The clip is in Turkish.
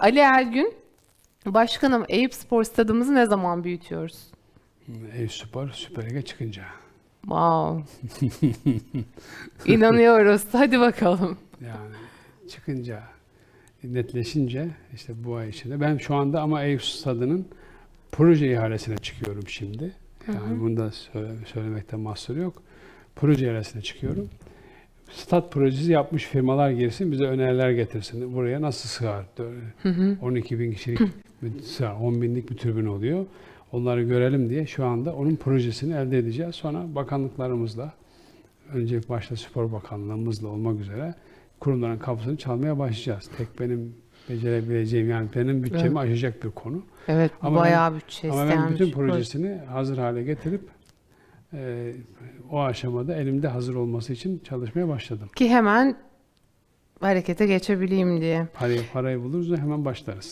Ali Ergün, Başkanım Eyüp Spor Stadımızı ne zaman büyütüyoruz? Eyüp Spor Süper Lig'e çıkınca. Wow. İnanıyoruz. Hadi bakalım. Yani çıkınca, netleşince işte bu ay içinde. Ben şu anda ama Eyüp Stadı'nın proje ihalesine çıkıyorum şimdi. Yani bunu da söyle, söylemekte mahsur yok. Proje ihalesine çıkıyorum. Stat projesi yapmış firmalar girsin, bize öneriler getirsin. Buraya nasıl sığar? 12 bin kişilik bir sığar, 10 binlik bir tribün oluyor. Onları görelim diye şu anda onun projesini elde edeceğiz. Sonra bakanlıklarımızla, önce başta Spor Bakanlığımızla olmak üzere kurumların kapısını çalmaya başlayacağız. Tek benim becerebileceğim yani benim bütçemi aşacak bir konu. Evet, Ama bayağı bütçe Ama ben bütün projesini hazır hale getirip e, o aşamada elimde hazır olması için çalışmaya başladım. Ki hemen harekete geçebileyim diye. Parayı, parayı buluruz da hemen başlarız.